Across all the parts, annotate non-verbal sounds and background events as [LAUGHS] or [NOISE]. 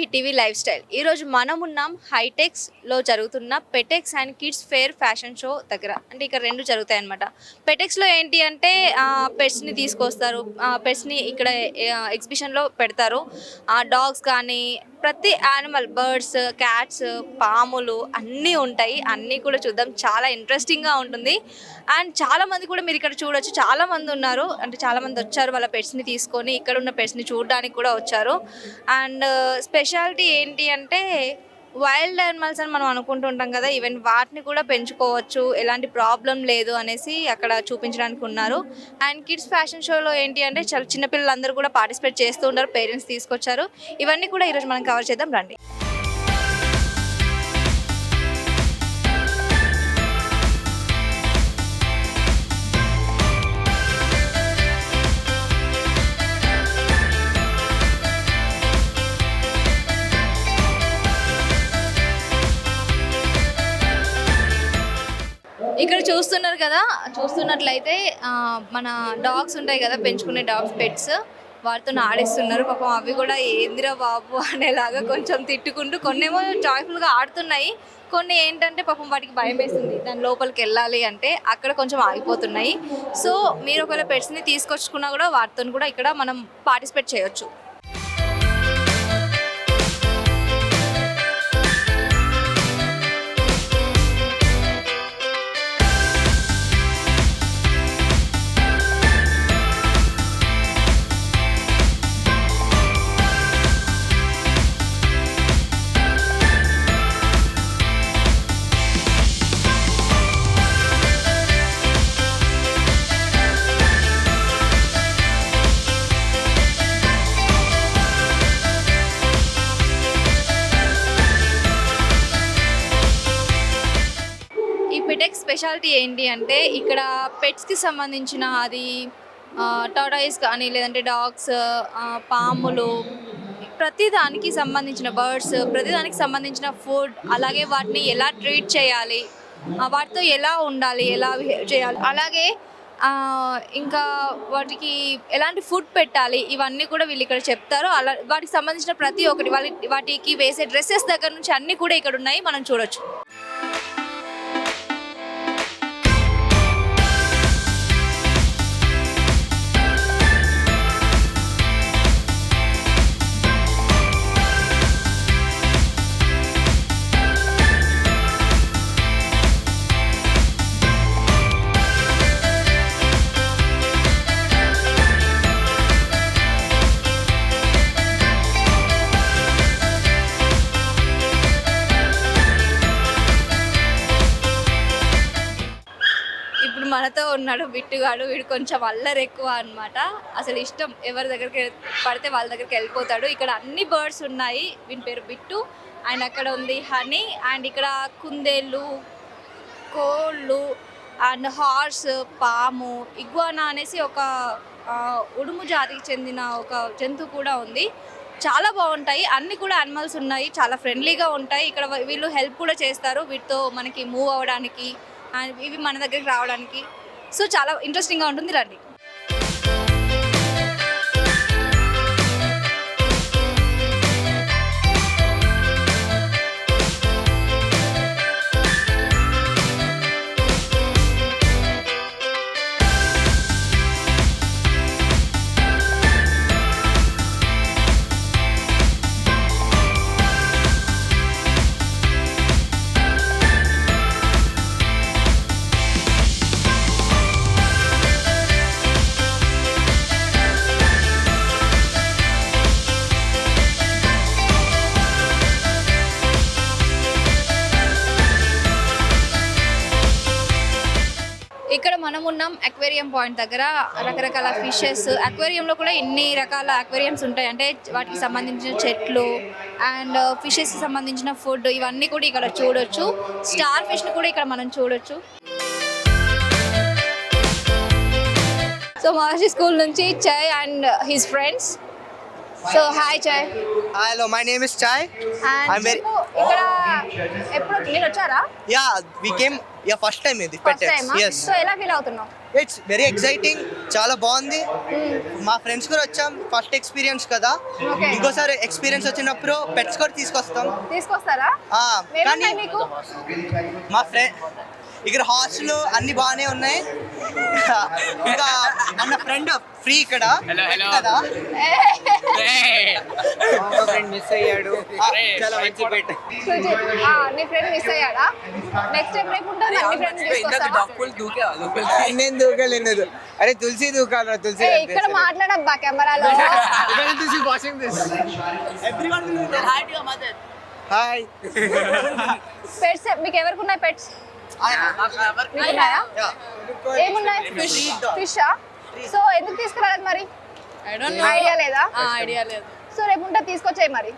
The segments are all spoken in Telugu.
Hit TV life style. ఈరోజు మనం ఉన్నాం హైటెక్స్లో జరుగుతున్న Petex and kids fair fashion show దగ్గర. అంటే ఇక్కడ రెండు జరుగుతాయి అనమాట పెటెక్స్లో ఏంటి అంటే పెట్స్ని తీసుకొస్తారు. పెట్స్ని ఇక్కడ ఎగ్జిబిషన్లో పెడతారు. డాగ్స్ కానీ ప్రతి యానిమల్ బర్డ్స్ క్యాట్స్ పాములు అన్నీ ఉంటాయి. అన్నీ కూడా చూద్దాం. చాలా ఇంట్రెస్టింగ్గా ఉంటుంది. అండ్ చాలామంది కూడా మీరు ఇక్కడ చూడొచ్చు. చాలామంది ఉన్నారు. అంటే చాలామంది వచ్చారు వాళ్ళ పెట్స్ని తీసుకొని. ఇక్కడ ఉన్న పెట్స్ని చూడడానికి కూడా వచ్చారు. అండ్ స్పెషాలిటీ uh, ఏంటి అంటే వైల్డ్ యానిమల్స్ అని మనం అనుకుంటుంటాం కదా ఈవెన్ వాటిని కూడా పెంచుకోవచ్చు ఎలాంటి ప్రాబ్లం లేదు అనేసి అక్కడ చూపించడానికి ఉన్నారు. అండ్ కిడ్స్ ఫ్యాషన్ షోలో ఏంటి అంటే చాలా చిన్నపిల్లలందరూ కూడా పార్టిసిపేట్ చేస్తూ ఉంటారు పేరెంట్స్ తీసుకొచ్చారు. ఇవన్నీ కూడా ఈరోజు మనం కవర్ చేద్దాం రండి. చూస్తున్నారు కదా చూస్తున్నట్లయితే మన డాగ్స్ ఉంటాయి కదా పెంచుకునే డాగ్స్ పెట్స్ వాటితో ఆడిస్తున్నారు. పాపం అవి కూడా ఏందిరా బాబు అనేలాగా కొంచెం తిట్టుకుంటూ కొన్నేమో జాయ్ఫుల్గా ఆడుతున్నాయి. కొన్ని ఏంటంటే పాపం వాటికి భయం వేస్తుంది దాని లోపలికి వెళ్ళాలి అంటే అక్కడ కొంచెం ఆగిపోతున్నాయి. సో మీరు ఒకవేళ పెట్స్ని తీసుకొచ్చుకున్నా కూడా వాటితో కూడా ఇక్కడ మనం పార్టిసిపేట్ చేయొచ్చు. స్పెషాలిటీ ఏంటి అంటే ఇక్కడ పెట్స్కి సంబంధించిన అది టాటాయిస్ కానీ లేదంటే డాగ్స్ పాములు ప్రతి దానికి సంబంధించిన బర్డ్స్ ప్రతిదానికి సంబంధించిన ఫుడ్ అలాగే వాటిని ఎలా ట్రీట్ చేయాలి వాటితో ఎలా ఉండాలి ఎలా బిహేవ్ చేయాలి అలాగే ఇంకా వాటికి ఎలాంటి ఫుడ్ పెట్టాలి ఇవన్నీ కూడా వీళ్ళు ఇక్కడ చెప్తారు. అలా వాటికి సంబంధించిన ప్రతి ఒక్కటి వాళ్ళ వాటికి వేసే డ్రెస్సెస్ దగ్గర నుంచి అన్నీ కూడా ఇక్కడ ఉన్నాయి మనం చూడొచ్చు. మనతో ఉన్నాడు బిట్టుగాడు వీడు కొంచెం అల్లరి ఎక్కువ అన్నమాట. అసలు ఇష్టం ఎవరి దగ్గరికి పడితే వాళ్ళ దగ్గరికి వెళ్ళిపోతాడు. ఇక్కడ అన్ని బర్డ్స్ ఉన్నాయి. వీని పేరు బిట్టు అండ్ అక్కడ ఉంది హనీ అండ్ ఇక్కడ కుందేళ్ళు కోళ్ళు అండ్ హార్స్ పాము ఇగ్వానా అనేసి ఒక ఉడుము జాతికి చెందిన ఒక జంతువు కూడా ఉంది. చాలా బాగుంటాయి. అన్ని కూడా అనిమల్స్ ఉన్నాయి. చాలా ఫ్రెండ్లీగా ఉంటాయి. ఇక్కడ వీళ్ళు హెల్ప్ కూడా చేస్తారు. వీటితో మనకి మూవ్ అవ్వడానికి ఇవి మన దగ్గరికి రావడానికి. సో చాలా ఇంట్రెస్టింగ్గా ఉంటుంది రండి ఉన్నాం అక్వేరియం పాయింట్ దగ్గర. రకరకాల ఫిషెస్. అక్వేరియంలో కూడా ఎన్ని రకాల అక్వేరియంస్ ఉంటాయి? అంటే వాటికి సంబంధించిన చెట్లు అండ్ ఫిషెస్కి సంబంధించిన ఫుడ్ ఇవన్నీ కూడా ఇక్కడ చూడొచ్చు. స్టార్ ఫిష్ని కూడా ఇక్కడ మనం చూడొచ్చు. సో మహర్షి స్కూల్ నుంచి Chai and his friends so hi Chai Hello, my name is Chai. And I'm very- ఇక్కడ ఎప్పుడు మీరు వచ్చారా? Yeah, we came yeah first time ఇది ఎస్ సో ఎలా ఫీల్ అవుతున్నావు? ఇట్స్ వెరీ ఎక్సైటింగ్ చాలా బాగుంది. మా ఫ్రెండ్స్ కూడా వచ్చాం ఫస్ట్ ఎక్స్పీరియన్స్ కదా. Okay. ఇంకోసారి ఎక్స్పీరియన్స్ వచ్చినప్పుడు పెట్స్ కూడా తీసుకొస్తాం. తీసుకొస్తారా? కానీ మా ఫ్రెండ్ ఇక్కడ హాస్టల్ అన్ని బాగానే ఉన్నాయి. ఇంకా మన ఫ్రెండ్ ఫ్రీ ఇక్కడ. కదా? ఫ్రెండ్ మిస్ అయ్యాడు. చాలా మంచి పెట్ట సుజిత్, ఆ, నీ ఫ్రెండ్ మిస్ అయ్యాడా? నెక్స్ట్ టైం రేపు ఉంటుంది నీ ఫ్రెండ్ తీసుకొస్తావా? నేను దూకలేదు అరే తులసి దూకాలరా తులసి ఇక్కడ మాట్లాడబ్బా కెమెరాలో. హాయ్ పెట్స్ మీకు ఎవరికి ఉన్నాయి పెట్స్ ఏమున్నాయి? ఫిష్ ఫిష్ సో ఎందుకు తీసుకురాలేదు మరి? ఐడియా లేదా? ఐడియా లేదు. సో రేపు ఉంటే తీసుకొచ్చాయి మరి.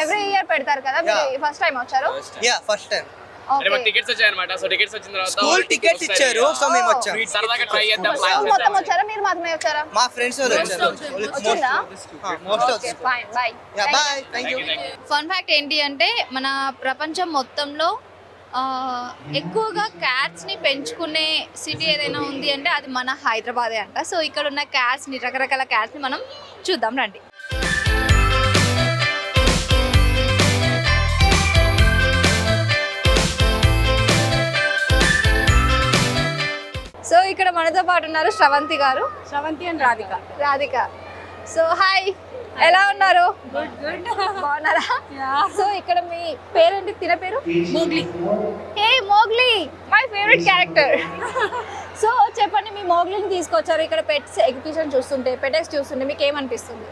ఎవ్రీ ఇయర్ పెడతారు కదా? ఫస్ట్ టైం వచ్చారు? యా ఫస్ట్ టైం అంటే మాకు ఓకే. టికెట్స్ వచ్చాయన్నమాట. సో టికెట్స్ వచ్చిన తర్వాత స్కూల్ టికెట్స్ ఇచ్చారు సో మేము వచ్చాం. సరదాగా ట్రై చేద్దాం స్కూల్ ప్లాన్ మొత్తం చేద్దాం వచ్చారా? మీరు మాత్రమే వచ్చారా? మా ఫ్రెండ్స్ వాళ్ళు వచ్చారు. వచ్చిందా? Most okay fine yeah fact ఏంటి అంటే మన ప్రపంచం మొత్తంలో ఆ, ఎక్కువగా క్యాట్స్ని పెంచుకునే సిటీ ఏదైనా ఉంది అంటే అది మన హైదరాబాదే అంట. సో ఇక్కడ ఉన్న క్యాట్స్ని రకరకాల క్యాట్స్ని మనం చూద్దాం రండి. ఇక్కడ మనతో పాటు ఉన్నారు Sravanthi garu. Sravanthi and Radhika. Radhika. So hi ఎలా ఉన్నారు? బాగున్నారా? సో ఇక్కడ మీ పేరేంటి? తిన పేరు? Mowgli. Hey Mowgli! My favourite character so చెప్పండి మీ మోగ్లీని తీసుకొచ్చారు. ఇక్కడ పెట్స్ ఎగ్జిబిషన్ చూస్తుంటే పెటెక్స్ చూస్తుంటే మీకు ఏమనిపిస్తుంది?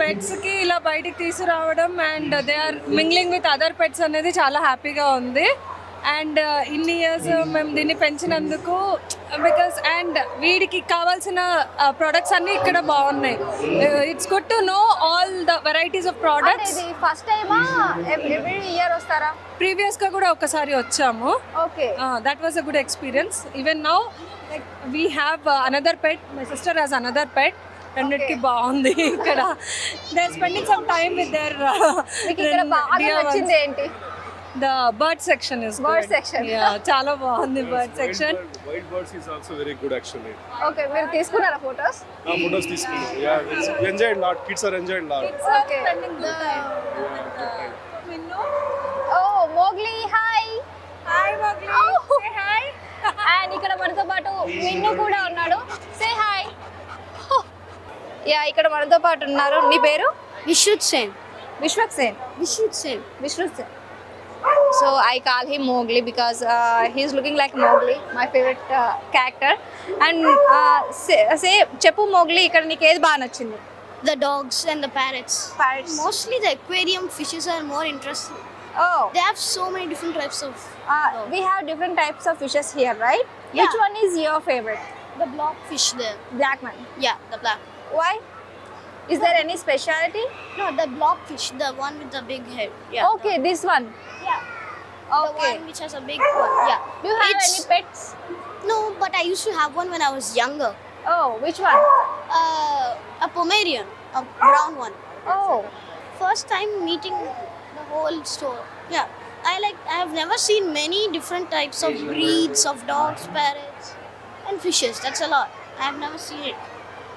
పెట్స్కి ఇలా బయటికి తీసుకురావడం and they are mingling with other pets అనేది చాలా హ్యాపీగా ఉంది. అండ్ ఇన్ని ఇయర్స్ మేము దీన్ని పెంచినందుకు బికాస్ అండ్ వీడికి కావాల్సిన ప్రొడక్ట్స్ అన్నీ ఇక్కడ బాగున్నాయి. It's good to know all the varieties of products first టైమా ఎవ్రీ ఇయర్ వస్తారా? ప్రీవియస్గా కూడా ఒకసారి వచ్చాము. Okay. That was a good experience even now like we have another pet my sister has another pet రెండింటికి బాగుంది ఇక్కడ. They spending some time with their మీకు ఇక్కడ [LAUGHS] బాగా నచ్చింది ఏంటి? The bird section is Bird section. చాలా బాగుంది bird section Wild birds is also very good actually. Okay మీరు తీసుకున్నారా ఫొటోస్ Uh, photos తీసుకున్నాం. Yeah, it's we enjoyed lot. Kids are enjoyed lot. Okay oh Mowgli hi hi Mowgli hi and ఇక్కడ మనతో పాటు మిన్ను కూడా ఉన్నాడు. సే హాయ్ యా ఇక్కడ మనతో పాటు ఉన్నారు. నీ పేరు? Vishruth Sen. Vishwak Sen. Vishruth Sen. Vishwak Sen. So I call him Mowgli because he's looking like Mowgli my favourite character and say చెప్పు మోగ్లీ ఇక్కడ నీకు ఏది బాగా నచ్చింది the dogs and the parrots. Parrots. Mostly the aquarium fishes are more interesting. Oh They have so many different types of. Uh, we have different types of fishes here, right? Which Yeah. one is your favorite? The block fish there. Black one. Yeah, the black. Why? Is there any specialty? No, the block fish, the one with the big head. Yeah. Okay, this one. The, yeah. The one which has a big one. Yeah. Do you have It's- any pets? No, but I used to have one when I was younger. Oh, which one? Uh, a Pomerian, a brown one. Oh, First time meeting the whole store. Yeah. I like. I have never seen many different types of breeds of dogs, parrots, and fishes. That's a lot. I have never seen it.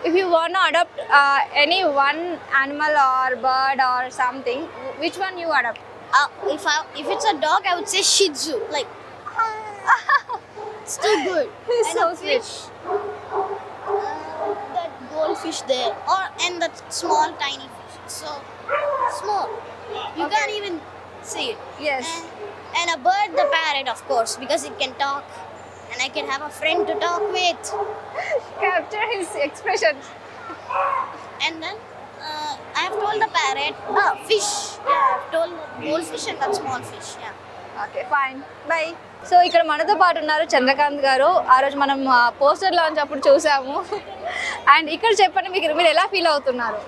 if you want to adopt uh, any one animal or bird or something, wh- which one you adopt? Uh, if I if it's a dog, I would say Shih Tzu. Like, [LAUGHS] it's too good. [LAUGHS] He's And so a fish. Uh, that goldfish there, or and that small tiny fish. So small. You can't even see it. Yes. And, and a bird, the parrot, of course, because it can talk, and I can have a friend to talk with. [LAUGHS] Capture his expression. And then I have told the parrot, ah, fish. Yeah, I have told the goldfish and that small fish. Yeah. Okay fine bye so ఇక్కడ మనతో పాటు ఉన్నారు చంద్రకాంత్ గారు ఆ రోజు మనం పోస్టర్ లాంచ్ అప్పుడు చూసాము [LAUGHS] అండ్ ఇక్కడ చెప్పండి మీకు మీరు ఎలా ఫీల్ అవుతున్నారు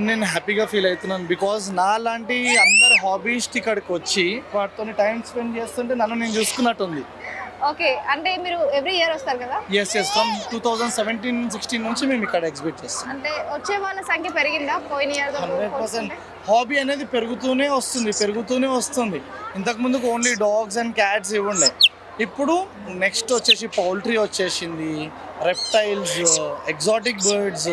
నేను హ్యాపీగా ఫీల్ అవుతున్నాను బికాజ్ నా లాంటి అందరు హాబీస్ట్ ఇక్కడికి వచ్చి వాటితో టైం స్పెండ్ చేస్తుంటే నన్ను నేను చూసుకున్నట్టుంది ఓకే అంటే మీరు ఎవ్రీ ఇయర్ వస్తారు కదా? Yes yes from two thousand seventeen sixteen నుంచి మేము ఇక్కడ ఎగ్జిబిట్ చేస్తాం. అంటే వచ్చే వాళ్ళ సంఖ్య పెరిగిందా? పోయిన ఇయర్ హండ్రెడ్ పర్సెంట్ హాబీ అనేది పెరుగుతూనే వస్తుంది పెరుగుతూనే వస్తుంది. ఇంతకు ముందుకు ఓన్లీ డాగ్స్ అండ్ క్యాట్స్ ఇవి ఉండే ఇప్పుడు నెక్స్ట్ వచ్చేసి పౌల్ట్రీ వచ్చేసింది రెప్టైల్స్ ఎగ్జాటిక్ బర్డ్స్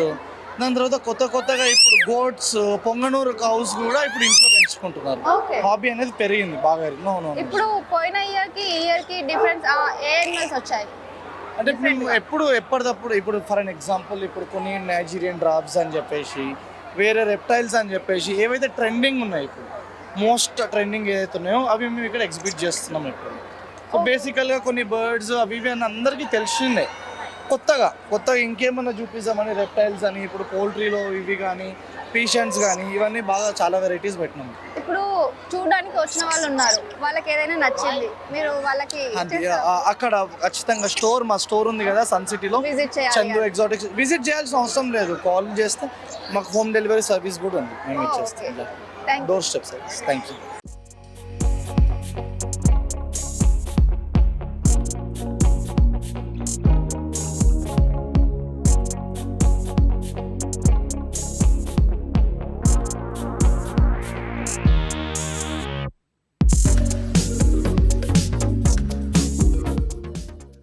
దాని తర్వాత కొత్త కొత్తగా ఇప్పుడు గోట్స్ పొంగనూరు కౌస్ కూడా ఇప్పుడు ఇంట్లో పెంచుకుంటున్నారు. హాబీ అనేది పెరిగింది బాగా. నో నో ఇప్పుడు పోయిన ఇయర్కి ఇయర్కి డిఫరెన్స్ ఏ యానిమల్స్ వచ్చాయి? అంటే మేము ఎప్పుడు ఎప్పటికప్పుడు ఇప్పుడు ఫర్ అన్ ఎగ్జాంపుల్ ఇప్పుడు కొన్ని నైజీరియన్ డ్రాప్స్ అని చెప్పేసి వేరే రెప్టైల్స్ అని చెప్పేసి ఏవైతే ట్రెండింగ్ ఉన్నాయి ఇప్పుడు మోస్ట్ ట్రెండింగ్ ఏదైతే ఉన్నాయో అవి మేము ఇక్కడ ఎగ్జిబిట్ చేస్తున్నాం ఇప్పుడు. సో బేసికల్గా కొన్ని బర్డ్స్ అవి ఇవి అని అందరికీ తెలిసిందే. కొత్తగా కొత్తగా ఇంకేమన్నా చూపిస్తామని రెప్టైల్స్ అని ఇప్పుడు పోల్ట్రీలో ఇవి కానీ పీషన్స్ కానీ ఇవన్నీ బాగా చాలా వెరైటీస్ పెట్టినాం. ఇప్పుడు చూడడానికి వచ్చిన వాళ్ళు ఉన్నారు. వాళ్ళకి ఏదైనా నచ్చింది. మీరు వాళ్ళకి అది ఆ- అక్కడ ఖచ్చితంగా స్టోర్ మా స్టోర్ ఉంది కదా సన్ సిటీలో చేయాలి చందు ఎగ్జాటిక్స్ విజిట్ చేయాల్సిన అవసరం లేదు. కాల్ చేస్తే మాకు హోమ్ డెలివరీ సర్వీస్ కూడా ఉంది. మేము ఇచ్చేస్తాం. Thank doorstep service thank you